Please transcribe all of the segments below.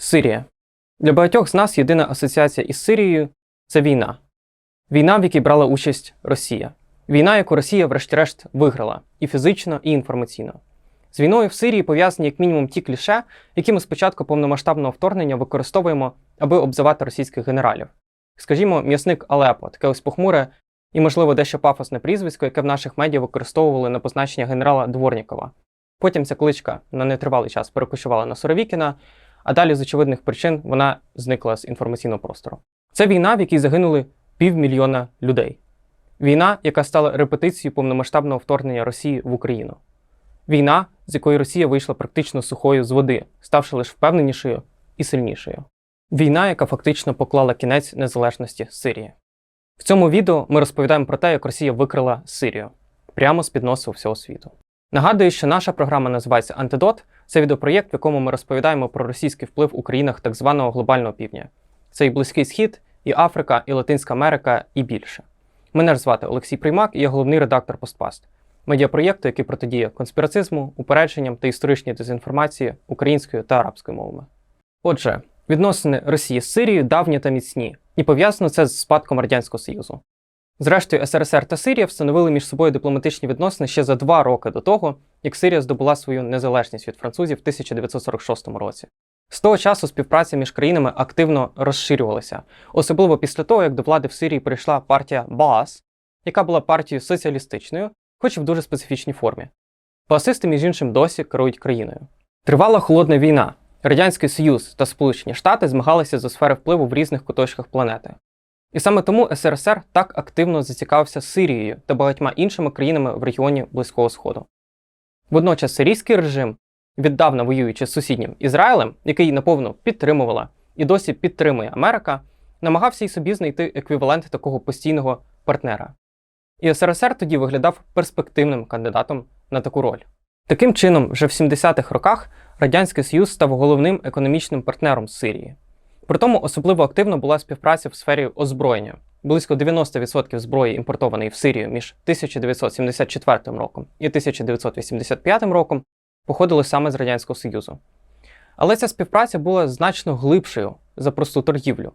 Сирія. Для багатьох з нас єдина асоціація із Сирією це війна. Війна, в якій брала участь Росія. Війна, яку Росія, врешті-решт, виграла і фізично, і інформаційно. З війною в Сирії пов'язані як мінімум ті кліше, які ми спочатку повномасштабного вторгнення використовуємо, аби обзивати російських генералів. Скажімо, м'ясник Алепо, таке ось похмуре і, можливо, дещо пафосне прізвисько, яке в наших медіа використовували на позначення генерала Дворнікова. Потім ця кличка на нетривалий час перекочувала на Суровікіна, а далі з очевидних причин вона зникла з інформаційного простору. Це війна, в якій загинули півмільйона людей. Війна, яка стала репетицією повномасштабного вторгнення Росії в Україну. Війна, з якої Росія вийшла практично сухою з води, ставши лише впевненішою і сильнішою. Війна, яка фактично поклала кінець незалежності Сирії. В цьому відео ми розповідаємо про те, як Росія викрила Сирію прямо з під носу всього світу. Нагадую, що наша програма називається Антидот. Це відеопроєкт, в якому ми розповідаємо про російський вплив у країнах так званого глобального півдня. Це і Близький Схід, і Африка, і Латинська Америка, і більше. Мене ж звати Олексій Приймак, і я головний редактор Постпаст, медіапроєкту, який протидіє конспірацизму, упередженням та історичній дезінформації українською та арабською мовами. Отже, відносини Росії з Сирією давні та міцні, і пов'язано це з спадком Радянського Союзу. Зрештою, СРСР та Сирія встановили між собою дипломатичні відносини ще за два роки до того, як Сирія здобула свою незалежність від французів в 1946 році. З того часу співпраця між країнами активно розширювалася, особливо після того, як до влади в Сирії прийшла партія Баас, яка була партією соціалістичною, хоч і в дуже специфічній формі. Баасисти, між іншим, досі керують країною. Тривала холодна війна. Радянський Союз та Сполучені Штати змагалися за сфери впливу в різних куточках планети. І саме тому СРСР так активно зацікавився Сирією та багатьма іншими країнами в регіоні Близького Сходу. Водночас сирійський режим, віддавна воюючи з сусіднім Ізраїлем, який наповну підтримувала і досі підтримує Америка, намагався й собі знайти еквівалент такого постійного партнера. І СРСР тоді виглядав перспективним кандидатом на таку роль. Таким чином, вже в 70-х роках Радянський Союз став головним економічним партнером Сирії. Притому особливо активно була співпраця в сфері озброєння. Близько 90% зброї, імпортованої в Сирію між 1974 роком і 1985 роком, походили саме з Радянського Союзу. Але ця співпраця була значно глибшою за просту торгівлю.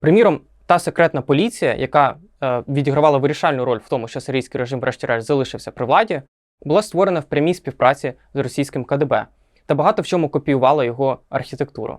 Приміром, та секретна поліція, яка е, відігравала вирішальну роль в тому, що сирійський режим, врешті-решт, залишився при владі, була створена в прямій співпраці з російським КДБ та багато в чому копіювала його архітектуру.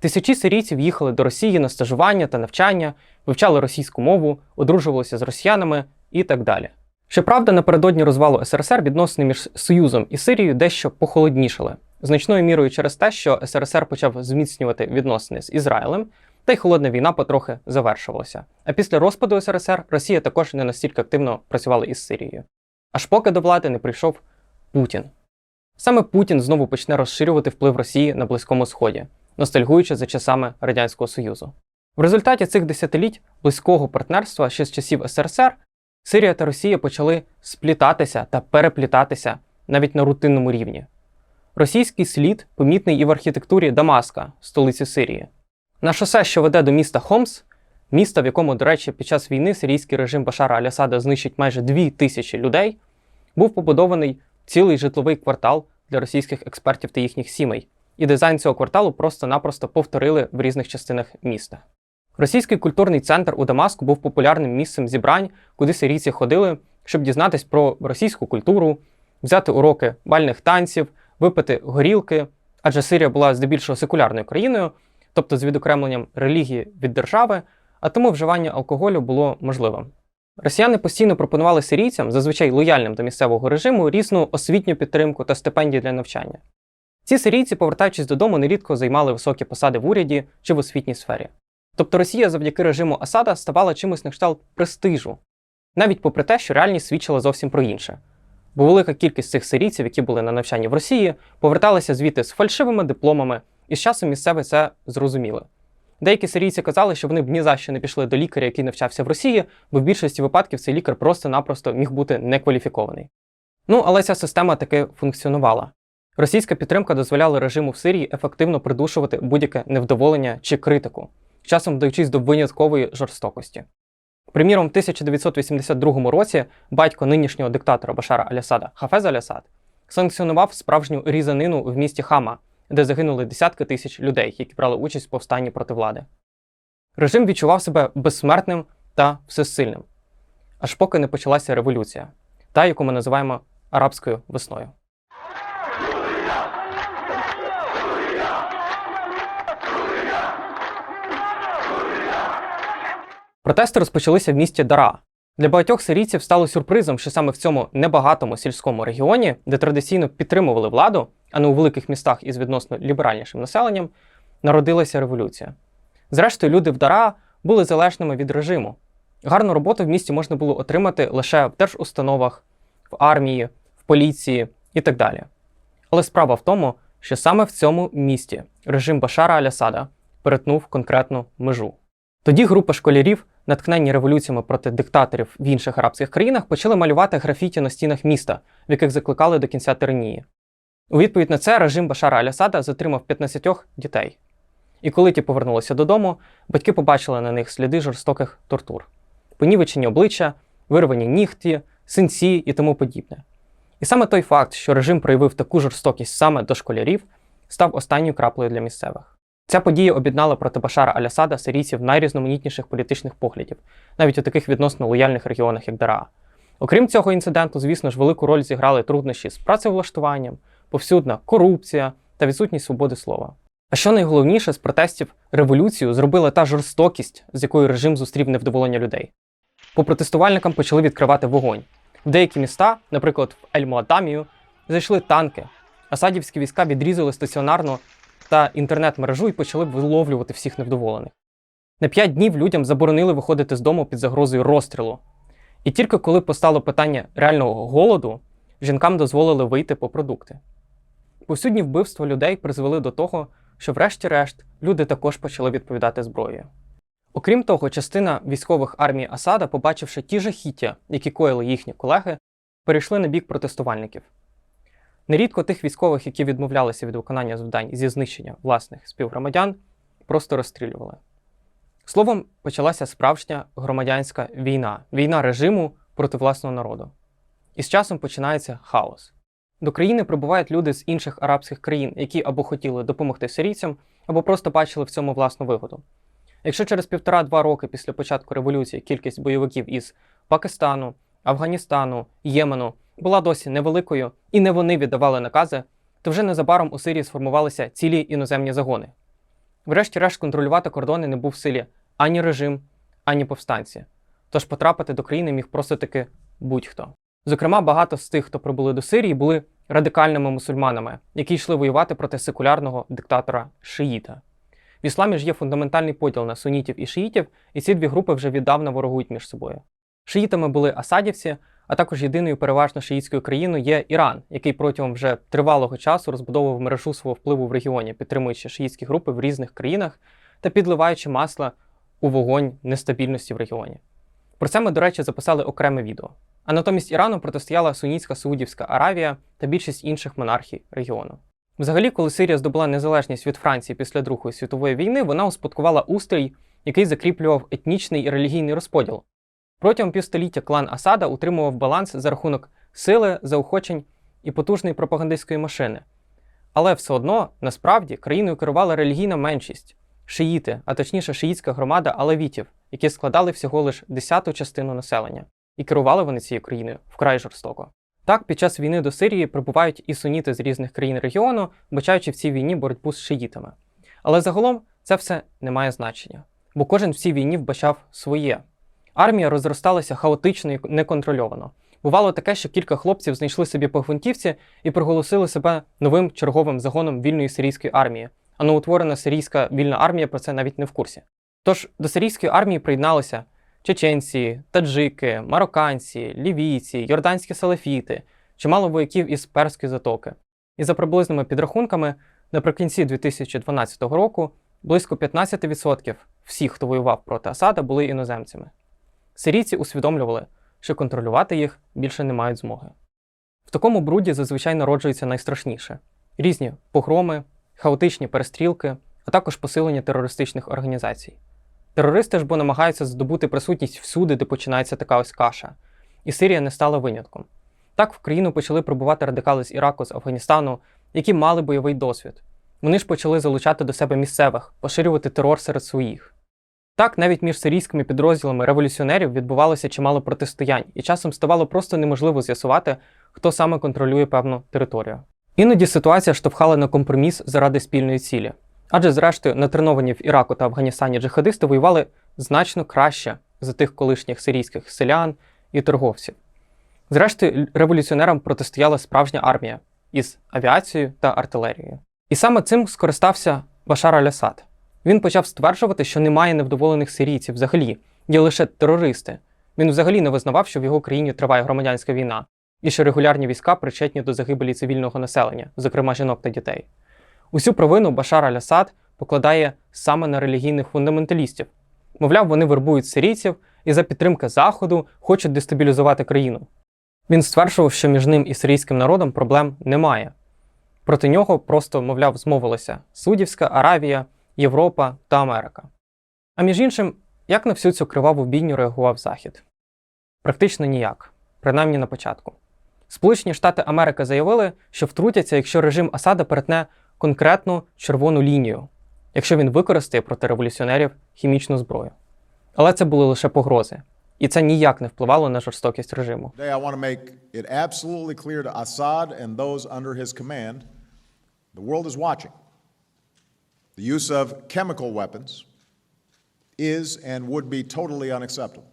Тисячі сирійців їхали до Росії на стажування та навчання, вивчали російську мову, одружувалися з росіянами і так далі. Щоправда, напередодні розвалу СРСР відносини між Союзом і Сирією дещо похолоднішали, значною мірою через те, що СРСР почав зміцнювати відносини з Ізраїлем, та й холодна війна потрохи завершувалася. А після розпаду СРСР Росія також не настільки активно працювала із Сирією. Аж поки до влади не прийшов Путін. Саме Путін знову почне розширювати вплив Росії на Близькому Сході ностальгуючи за часами Радянського Союзу. В результаті цих десятиліть близького партнерства ще з часів СРСР Сирія та Росія почали сплітатися та переплітатися навіть на рутинному рівні. Російський слід помітний і в архітектурі Дамаска, столиці Сирії. На шосе, що веде до міста Хомс, міста, в якому, до речі, під час війни сирійський режим Башара Алясада знищить майже 2 тисячі людей, був побудований цілий житловий квартал для російських експертів та їхніх сімей, і дизайн цього кварталу просто-напросто повторили в різних частинах міста. Російський культурний центр у Дамаску був популярним місцем зібрань, куди сирійці ходили, щоб дізнатись про російську культуру, взяти уроки бальних танців, випити горілки, адже Сирія була здебільшого секулярною країною, тобто з відокремленням релігії від держави, а тому вживання алкоголю було можливим. Росіяни постійно пропонували сирійцям, зазвичай лояльним до місцевого режиму, різну освітню підтримку та стипендії для навчання. Ці сирійці, повертаючись додому, нерідко займали високі посади в уряді чи в освітній сфері. Тобто Росія завдяки режиму Асада ставала чимось на кшталт престижу, навіть попри те, що реальність свідчила зовсім про інше. Бо велика кількість цих сирійців, які були на навчанні в Росії, поверталися звідти з фальшивими дипломами, і з часом місцеві це зрозуміли. Деякі сирійці казали, що вони б ні за що не пішли до лікаря, який навчався в Росії, бо в більшості випадків цей лікар просто-напросто міг бути некваліфікований. Ну, але ця система таки функціонувала. Російська підтримка дозволяла режиму в Сирії ефективно придушувати будь-яке невдоволення чи критику, часом вдаючись до виняткової жорстокості. Приміром, в 1982 році батько нинішнього диктатора Башара Алясада Хафез Алясад санкціонував справжню різанину в місті Хама, де загинули десятки тисяч людей, які брали участь в повстанні проти влади. Режим відчував себе безсмертним та всесильним, аж поки не почалася революція, та, яку ми називаємо арабською весною. Протести розпочалися в місті Дара. Для багатьох сирійців стало сюрпризом, що саме в цьому небагатому сільському регіоні, де традиційно підтримували владу, а не у великих містах із відносно ліберальнішим населенням, народилася революція. Зрештою, люди в Дара були залежними від режиму. Гарну роботу в місті можна було отримати лише в держустановах, в армії, в поліції і так далі. Але справа в тому, що саме в цьому місті режим Башара Алясада перетнув конкретну межу. Тоді група школярів, натхненні революціями проти диктаторів в інших арабських країнах, почали малювати графіті на стінах міста, в яких закликали до кінця тиранії. У відповідь на це режим Башара Алясада затримав 15 дітей. І коли ті повернулися додому, батьки побачили на них сліди жорстоких тортур, понівечені обличчя, вирвані нігті, синці і тому подібне. І саме той факт, що режим проявив таку жорстокість саме до школярів, став останньою краплею для місцевих. Ця подія об'єднала проти Башара Алясада сирійців найрізноманітніших політичних поглядів, навіть у таких відносно лояльних регіонах, як Дараа. Окрім цього інциденту, звісно ж, велику роль зіграли труднощі з працевлаштуванням, повсюдна корупція та відсутність свободи слова. А що найголовніше з протестів революцію зробила та жорстокість, з якою режим зустрів невдоволення людей. По протестувальникам почали відкривати вогонь. В деякі міста, наприклад, в Ель-Муатамію, зайшли танки. Асадівські війська відрізали стаціонарну та інтернет-мережу і почали виловлювати всіх невдоволених. На п'ять днів людям заборонили виходити з дому під загрозою розстрілу. І тільки коли постало питання реального голоду, жінкам дозволили вийти по продукти. Повсюдні вбивства людей призвели до того, що, врешті-решт, люди також почали відповідати зброєю. Окрім того, частина військових армій Асада, побачивши ті жахіття, які коїли їхні колеги, перейшли на бік протестувальників. Нерідко тих військових, які відмовлялися від виконання завдань зі знищення власних співгромадян, просто розстрілювали. Словом, почалася справжня громадянська війна, війна режиму проти власного народу. І з часом починається хаос. До країни прибувають люди з інших арабських країн, які або хотіли допомогти сирійцям, або просто бачили в цьому власну вигоду. Якщо через півтора-два роки після початку революції кількість бойовиків із Пакистану, Афганістану, Ємену була досі невеликою і не вони віддавали накази, то вже незабаром у Сирії сформувалися цілі іноземні загони. Врешті-решт контролювати кордони не був в силі ані режим, ані повстанці. Тож потрапити до країни міг просто таки будь-хто. Зокрема, багато з тих, хто прибули до Сирії, були радикальними мусульманами, які йшли воювати проти секулярного диктатора Шиїта. В ісламі ж є фундаментальний поділ на сунітів і шиїтів, і ці дві групи вже віддавна ворогують між собою. Шиїтами були асадівці, а також єдиною переважно шиїтською країною є Іран, який протягом вже тривалого часу розбудовував мережу свого впливу в регіоні, підтримуючи шиїтські групи в різних країнах та підливаючи масла у вогонь нестабільності в регіоні. Про це ми, до речі, записали окреме відео. А натомість Ірану протистояла Сунітська Саудівська Аравія та більшість інших монархій регіону. Взагалі, коли Сирія здобула незалежність від Франції після Другої світової війни, вона успадкувала устрій, який закріплював етнічний і релігійний розподіл. Протягом півстоліття клан Асада утримував баланс за рахунок сили, заохочень і потужної пропагандистської машини. Але все одно, насправді, країною керувала релігійна меншість шиїти, а точніше шиїтська громада алавітів, які складали всього лише десяту частину населення, і керували вони цією країною вкрай жорстоко. Так, під час війни до Сирії прибувають і суніти з різних країн регіону, бачаючи в цій війні боротьбу з шиїтами. Але загалом це все не має значення, бо кожен в цій війні вбачав своє. Армія розросталася хаотично і неконтрольовано. Бувало таке, що кілька хлопців знайшли собі по гвинтівці і проголосили себе новим черговим загоном вільної сирійської армії. А новоутворена сирійська вільна армія про це навіть не в курсі. Тож до сирійської армії приєдналися чеченці, таджики, марокканці, лівійці, йорданські салафіти, чимало вояків із Перської затоки. І за приблизними підрахунками, наприкінці 2012 року близько 15% всіх, хто воював проти Асада, були іноземцями. Сирійці усвідомлювали, що контролювати їх більше не мають змоги. В такому бруді зазвичай народжується найстрашніше: різні погроми, хаотичні перестрілки, а також посилення терористичних організацій. Терористи ж бо намагаються здобути присутність всюди, де починається така ось каша, і Сирія не стала винятком. Так в країну почали прибувати радикали з Іраку, з Афганістану, які мали бойовий досвід. вони ж почали залучати до себе місцевих, поширювати терор серед своїх. Так, навіть між сирійськими підрозділами революціонерів відбувалося чимало протистоянь, і часом ставало просто неможливо з'ясувати, хто саме контролює певну територію. Іноді ситуація штовхала на компроміс заради спільної цілі. Адже, зрештою, натреновані в Іраку та Афганістані джихадисти воювали значно краще за тих колишніх сирійських селян і торговців. Зрештою, революціонерам протистояла справжня армія із авіацією та артилерією. І саме цим скористався Башар Аль-Асад. Він почав стверджувати, що немає невдоволених сирійців взагалі, є лише терористи. Він взагалі не визнавав, що в його країні триває громадянська війна, і що регулярні війська причетні до загибелі цивільного населення, зокрема жінок та дітей. Усю провину Башар Аль-Асад покладає саме на релігійних фундаменталістів. Мовляв, вони вербують сирійців і за підтримки Заходу хочуть дестабілізувати країну. Він стверджував, що між ним і сирійським народом проблем немає. Проти нього просто, мовляв, змовилися Судівська, Аравія, Європа та Америка. А між іншим, як на всю цю криваву бійню реагував Захід? Практично ніяк, принаймні на початку. Сполучені Штати Америки заявили, що втрутяться, якщо режим Асада перетне конкретну червону лінію, якщо він використає проти революціонерів хімічну зброю. Але це були лише погрози, і це ніяк не впливало на жорстокість режиму. The world is watching. The use of chemical weapons is and would be totally unacceptable.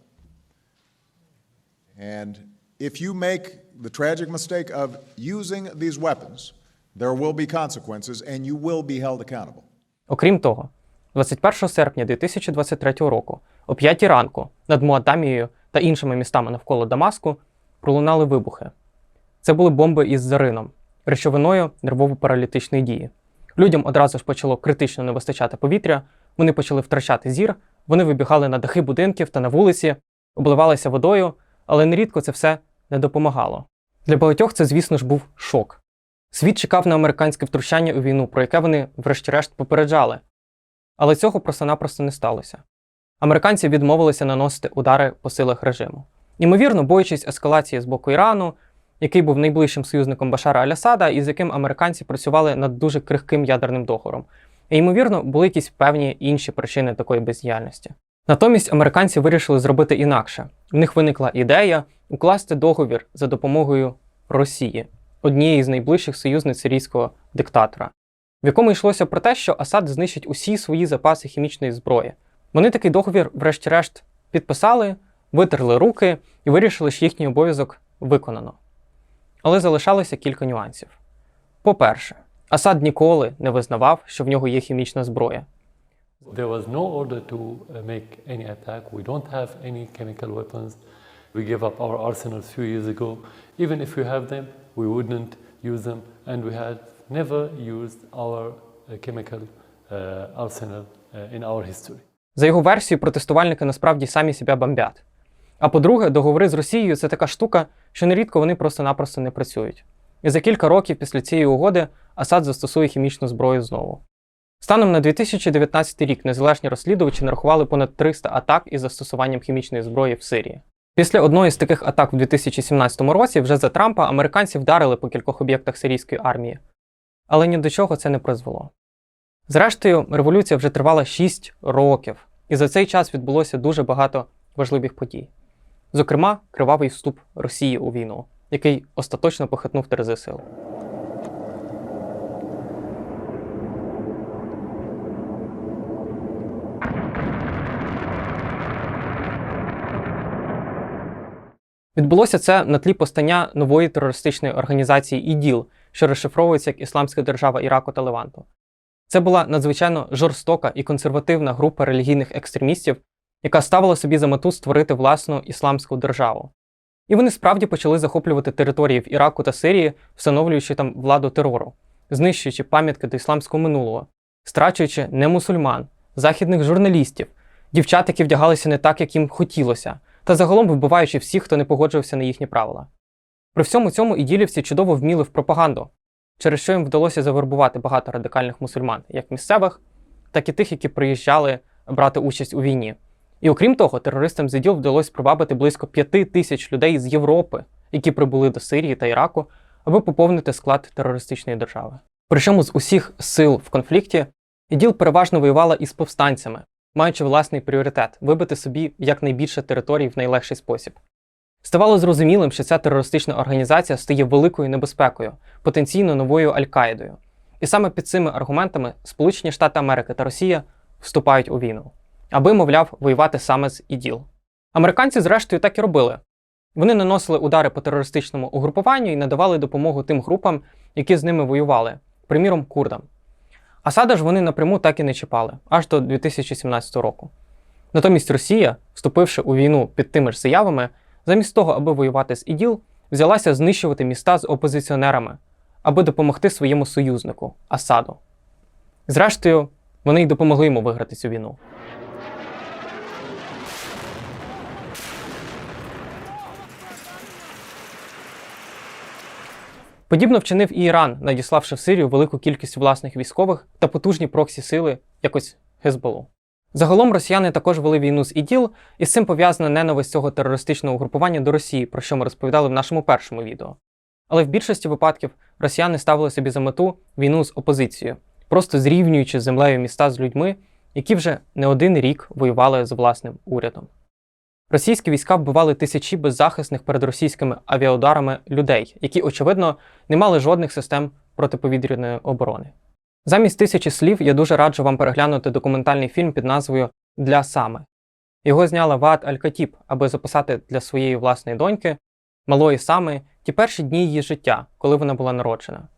And if you make the tragic mistake of using these weapons, there will be consequences and you will be held accountable. Окрім того, 21 серпня 2023 року, о 5 ранку, над Муатамією та іншими містами навколо Дамаску пролунали вибухи. Це були бомби із зарином, речовиною нервово-паралітичної дії. Людям одразу ж почало критично не вистачати повітря, вони почали втрачати зір, вони вибігали на дахи будинків та на вулиці, обливалися водою, але нерідко це все не допомагало. Для багатьох це, звісно ж, був шок. Світ чекав на американське втручання у війну, про яке вони, врешті-решт, попереджали. Але цього просто-напросто не сталося. Американці відмовилися наносити удари по силах режиму. Ймовірно, боючись ескалації з боку Ірану, який був найближчим союзником Башара Алясада, і з яким американці працювали над дуже крихким ядерним договором. І, ймовірно, були якісь певні інші причини такої бездіяльності. Натомість американці вирішили зробити інакше. В них виникла ідея укласти договір за допомогою Росії, однієї з найближчих союзниць сирійського диктатора, в якому йшлося про те, що Асад знищить усі свої запаси хімічної зброї. Вони такий договір, врешті-решт, підписали, витерли руки і вирішили, що їхній обов'язок виконано. Але залишалося кілька нюансів. По-перше, Асад ніколи не визнавав, що в нього є хімічна зброя. There was no order to uh, make any attack. We don't have any chemical weapons. We gave up our arsenal a few years ago. Even if we have them, we wouldn't use them, and we had never used our uh, chemical uh, arsenal uh, in our history. За його версією, протестувальники насправді самі себе бомбять. А по-друге, договори з Росією це така штука, що нерідко вони просто-напросто не працюють. І за кілька років після цієї угоди Асад застосує хімічну зброю знову. Станом на 2019 рік незалежні розслідувачі нарахували понад 300 атак із застосуванням хімічної зброї в Сирії. Після одної з таких атак у 2017 році, вже за Трампа, американці вдарили по кількох об'єктах сирійської армії. Але ні до чого це не призвело. Зрештою, революція вже тривала 6 років, і за цей час відбулося дуже багато важливих подій. Зокрема, кривавий вступ Росії у війну, який остаточно похитнув терези сил. Відбулося це на тлі постання нової терористичної організації ІДІЛ, що розшифровується як Ісламська держава Іраку та Леванту. Це була надзвичайно жорстока і консервативна група релігійних екстремістів, яка ставила собі за мету створити власну ісламську державу. І вони справді почали захоплювати території в Іраку та Сирії, встановлюючи там владу терору, знищуючи пам'ятки до ісламського минулого, страчуючи не мусульман, західних журналістів, дівчат, які вдягалися не так, як їм хотілося, та загалом вбиваючи всіх, хто не погоджувався на їхні правила. При всьому цьому іділівці чудово вміли в пропаганду, через що їм вдалося завербувати багато радикальних мусульман, як місцевих, так і тих, які приїжджали брати участь у війні. І окрім того, терористам з іділ вдалося привабити близько п'яти тисяч людей з Європи, які прибули до Сирії та Іраку, аби поповнити склад терористичної держави. Причому з усіх сил в конфлікті іділ переважно воювала із повстанцями, маючи власний пріоритет вибити собі якнайбільше територій в найлегший спосіб. Ставало зрозумілим, що ця терористична організація стає великою небезпекою, потенційно новою Аль-Каїдою. І саме під цими аргументами Сполучені Штати Америки та Росія вступають у війну, аби, мовляв, воювати саме з іділ. Американці, зрештою, так і робили. Вони наносили удари по терористичному угрупуванню і надавали допомогу тим групам, які з ними воювали, приміром, курдам. Асада ж вони напряму так і не чіпали, аж до 2017 року. Натомість Росія, вступивши у війну під тими ж заявами, замість того, аби воювати з іділ, взялася знищувати міста з опозиціонерами, аби допомогти своєму союзнику Асаду. Зрештою, вони й допомогли йому виграти цю війну. Подібно вчинив і Іран, надіславши в Сирію велику кількість власних військових та потужні проксі сили, якось Гезболу. Загалом росіяни також вели війну з іділ, і з цим пов'язана ненависть цього терористичного угрупування до Росії, про що ми розповідали в нашому першому відео. Але в більшості випадків росіяни ставили собі за мету війну з опозицією, просто зрівнюючи землею міста з людьми, які вже не один рік воювали з власним урядом. Російські війська вбивали тисячі беззахисних перед російськими авіаударами людей, які, очевидно, не мали жодних систем протиповітряної оборони. Замість тисячі слів я дуже раджу вам переглянути документальний фільм під назвою Для Сами. Його зняла Ваат Аль-Катіб, аби записати для своєї власної доньки, малої Сами, ті перші дні її життя, коли вона була народжена,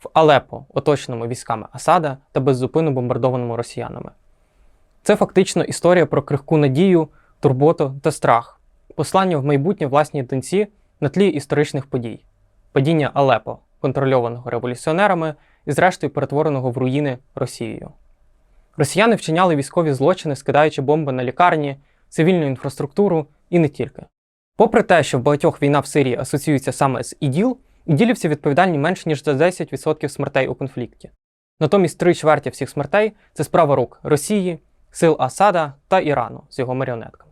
в Алепо, оточеному військами Асада та беззупинно бомбардованому росіянами. Це фактично історія про крихку надію, турботу та страх, послання в майбутнє власній доньці на тлі історичних подій, падіння Алепо, контрольованого революціонерами і, зрештою, перетвореного в руїни Росією. Росіяни вчиняли військові злочини, скидаючи бомби на лікарні, цивільну інфраструктуру і не тільки. Попри те, що в багатьох війна в Сирії асоціюється саме з іділ, іділівці відповідальні менш ніж за 10% смертей у конфлікті. Натомість три чверті всіх смертей це справа рук Росії, сил Асада та Ірану з його маріонетками.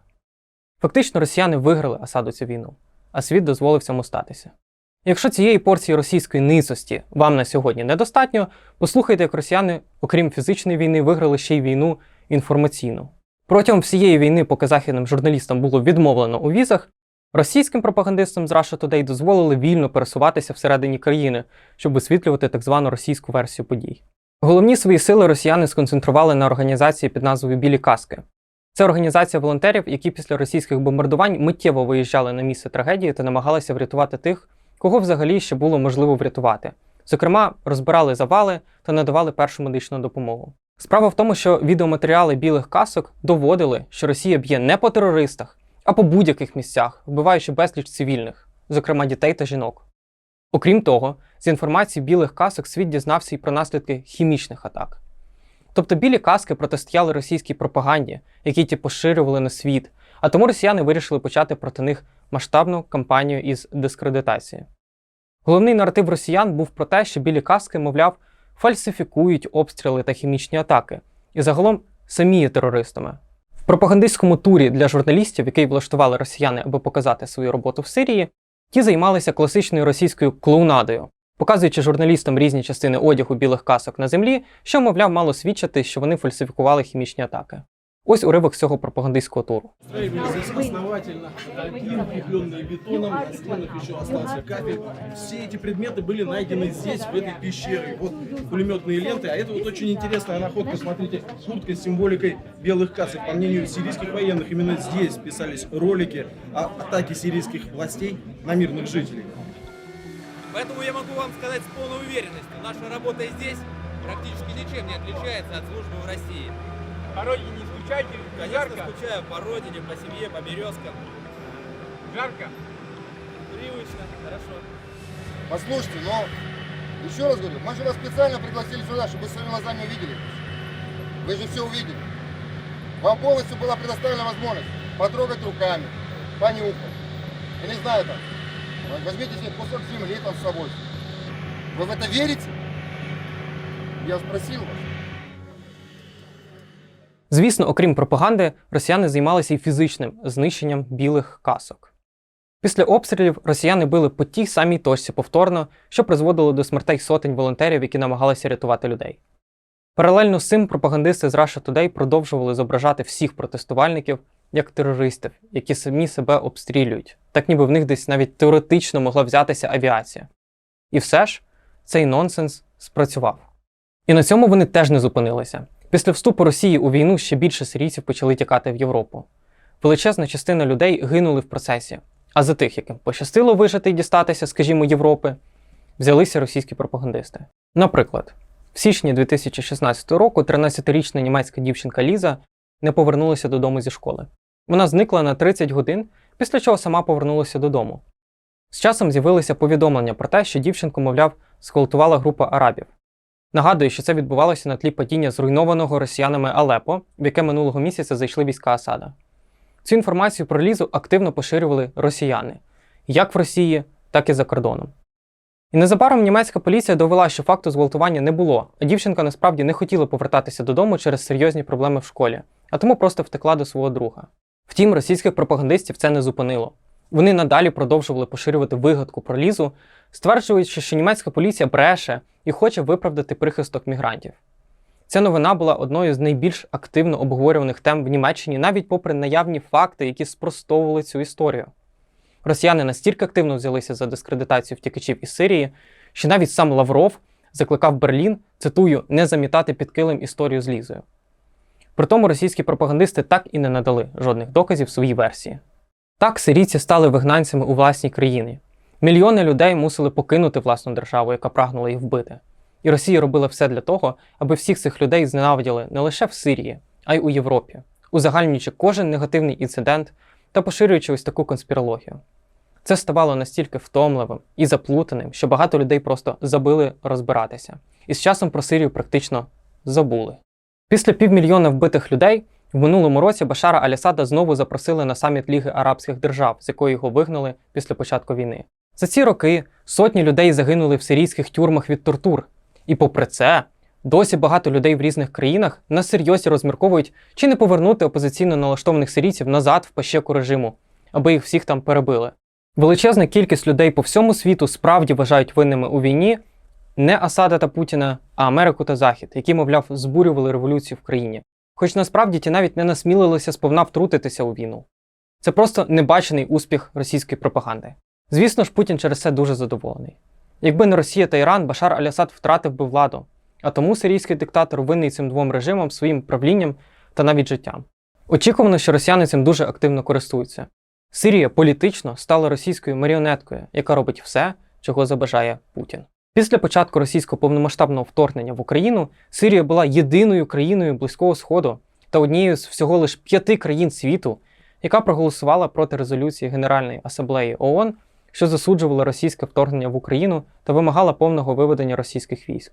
Фактично, росіяни виграли Асаду цю війну, а світ дозволив цьому статися. Якщо цієї порції російської ницості вам на сьогодні недостатньо, послухайте, як росіяни, окрім фізичної війни, виграли ще й війну інформаційну. Протягом всієї війни, поки західним журналістам було відмовлено у візах, російським пропагандистам з Russia Today дозволили вільно пересуватися всередині країни, щоб висвітлювати так звану російську версію подій. Головні свої сили росіяни сконцентрували на організації під назвою Білі Каски. Це організація волонтерів, які після російських бомбардувань миттєво виїжджали на місце трагедії та намагалися врятувати тих, кого взагалі ще було можливо врятувати. Зокрема, розбирали завали та надавали першу медичну допомогу. Справа в тому, що відеоматеріали білих касок доводили, що Росія б'є не по терористах, а по будь-яких місцях, вбиваючи безліч цивільних, зокрема дітей та жінок. Окрім того, з інформації білих касок світ дізнався і про наслідки хімічних атак. Тобто білі каски протистояли російській пропаганді, які ті поширювали на світ, а тому росіяни вирішили почати проти них масштабну кампанію із дискредитації. Головний наратив росіян був про те, що білі каски, мовляв, фальсифікують обстріли та хімічні атаки, і загалом самі є терористами. В пропагандистському турі для журналістів, який влаштували росіяни, аби показати свою роботу в Сирії, ті займалися класичною російською клоунадою, показуючи журналістам різні частини одягу білих касок на землі, що, мовляв, мало свідчити, що вони фальсифікували хімічні атаки. Ось уривок з цього пропагандистського туру. Строили здесь основательно, такие укрепленные бетоном, на стенах еще остался капель. Все эти предметы были найдены здесь, в этой пещере. Вот пулеметные ленты, а это вот очень интересная находка, смотрите, куртка с символикой белых касок. По мнению сирийских военных, именно здесь писались ролики о атаке сирийских властей на мирных жителей. Поэтому я могу вам сказать с полной уверенностью, наша работа здесь практически ничем не отличается от службы в России. По родине не скучаете? Конечно, Жарко? скучаю по родине, по семье, по березкам. Жарко? Привычно, хорошо. Послушайте, но еще раз говорю, мы же вас специально пригласили сюда, чтобы вы своими глазами увидели. Вы же все увидели. Вам полностью была предоставлена возможность потрогать руками, понюхать. Я не знаю там. Возьмите себе кусок земли там с собой. Вы в это верите? Я спросил вас. Звісно, окрім пропаганди, росіяни займалися і фізичним знищенням білих касок. Після обстрілів росіяни били по тій самій точці повторно, що призводило до смертей сотень волонтерів, які намагалися рятувати людей. Паралельно з цим пропагандисти з Russia Today продовжували зображати всіх протестувальників як терористів, які самі себе обстрілюють, так ніби в них десь навіть теоретично могла взятися авіація. І все ж цей нонсенс спрацював. І на цьому вони теж не зупинилися. Після вступу Росії у війну ще більше сирійців почали тікати в Європу. Величезна частина людей гинули в процесі, а за тих, яким пощастило вижити і дістатися, скажімо, Європи, взялися російські пропагандисти. Наприклад, в січні 2016 року 13-річна німецька дівчинка Ліза не повернулася додому зі школи. Вона зникла на 30 годин, після чого сама повернулася додому. З часом з'явилися повідомлення про те, що дівчинку, мовляв, зґвалтувала група арабів. Нагадую, що це відбувалося на тлі падіння зруйнованого росіянами Алепо, в яке минулого місяця зайшли війська Асада. Цю інформацію про Лізу активно поширювали росіяни, як в Росії, так і за кордоном. І незабаром німецька поліція довела, що факту зґвалтування не було, а дівчинка насправді не хотіла повертатися додому через серйозні проблеми в школі, а тому просто втекла до свого друга. Втім, російських пропагандистів це не зупинило. Вони надалі продовжували поширювати вигадку про лізу, стверджуючи, що німецька поліція бреше і хоче виправдати прихисток мігрантів. Ця новина була одною з найбільш активно обговорюваних тем в Німеччині, навіть попри наявні факти, які спростовували цю історію. Росіяни настільки активно взялися за дискредитацію втікачів із Сирії, що навіть сам Лавров закликав Берлін, цитую, не замітати під килим історію з Лізою. При тому російські пропагандисти так і не надали жодних доказів своїй версії. Так, сирійці стали вигнанцями у власній країні. Мільйони людей мусили покинути власну державу, яка прагнула їх вбити. І Росія робила все для того, аби всіх цих людей зненавиділи не лише в Сирії, а й у Європі, узагальнюючи кожен негативний інцидент та поширюючи ось таку конспірологію. Це ставало настільки втомливим і заплутаним, що багато людей просто забили розбиратися, і з часом про Сирію практично забули. Після півмільйона вбитих людей в минулому році Башара Алясада знову запросили на саміт Ліги Арабських держав, з якої його вигнали після початку війни. За ці роки сотні людей загинули в сирійських тюрмах від тортур. І попри це, досі багато людей в різних країнах на серйозі розмірковують, чи не повернути опозиційно налаштованих сирійців назад в пащеку режиму, аби їх всіх там перебили. Величезна кількість людей по всьому світу справді вважають винними у війні не Асада та Путіна, а Америку та Захід, які, мовляв, збурювали революцію в країні. Хоч насправді ті навіть не насмілилися сповна втрутитися у війну. Це просто небачений успіх російської пропаганди. Звісно ж, Путін через це дуже задоволений. Якби не Росія та Іран, Башар Алясад втратив би владу, а тому сирійський диктатор винний цим двом режимам своїм правлінням та навіть життям. Очікувано, що росіяни цим дуже активно користуються. Сирія політично стала російською маріонеткою, яка робить все, чого забажає Путін. Після початку російського повномасштабного вторгнення в Україну Сирія була єдиною країною Близького Сходу та однією з всього лиш п'яти країн світу, яка проголосувала проти резолюції Генеральної асамблеї ООН, що засуджувала російське вторгнення в Україну та вимагала повного виведення російських військ.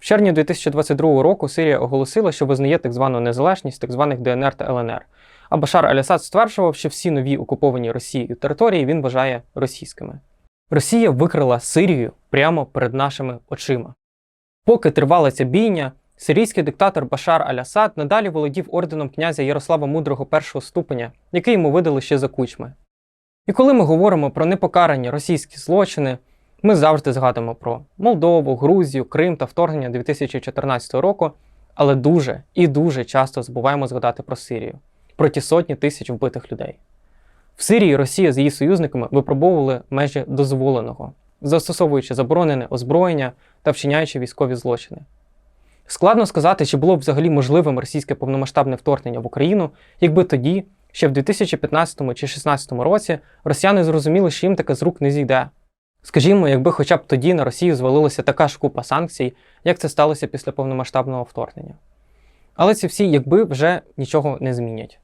В червні 2022 року Сирія оголосила, що визнає так звану незалежність так званих ДНР та ЛНР. А Башар Аль-Асад стверджував, що всі нові окуповані Росією території він вважає російськими. Росія викрила Сирію прямо перед нашими очима. Поки тривала бійня, сирійський диктатор Башар Аль-Асад надалі володів орденом князя Ярослава Мудрого першого ступеня, який йому видали ще за кучми. І коли ми говоримо про непокарані російські злочини, ми завжди згадуємо про Молдову, Грузію, Крим та вторгнення 2014 року, але дуже і дуже часто забуваємо згадати про Сирію, про ті сотні тисяч вбитих людей. В Сирії Росія з її союзниками випробовували межі дозволеного, застосовуючи заборонене озброєння та вчиняючи військові злочини. Складно сказати, чи було б взагалі можливим російське повномасштабне вторгнення в Україну, якби тоді, ще в 2015 чи 2016 році, росіяни зрозуміли, що їм таке з рук не зійде. Скажімо, якби хоча б тоді на Росію звалилася така ж купа санкцій, як це сталося після повномасштабного вторгнення. Але ці всі, якби вже нічого не змінять.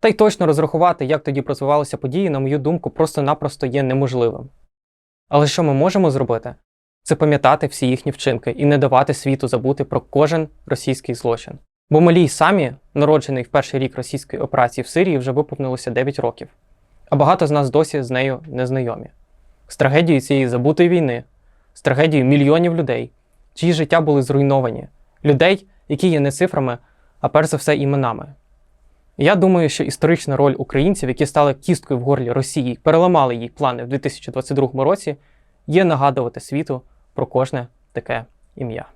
Та й точно розрахувати, як тоді розвивалися події, на мою думку, просто-напросто є неможливим. Але що ми можемо зробити? Це пам'ятати всі їхні вчинки і не давати світу забути про кожен російський злочин. Бо малій самі, народжений в перший рік російської операції в Сирії, вже виповнилося 9 років, а багато з нас досі з нею не знайомі. З трагедією цієї забутої війни, з трагедією мільйонів людей, чиї життя були зруйновані, людей, які є не цифрами, а перш за все іменами. Я думаю, що історична роль українців, які стали кісткою в горлі Росії, переламали її плани в 2022 році, є нагадувати світу про кожне таке ім'я.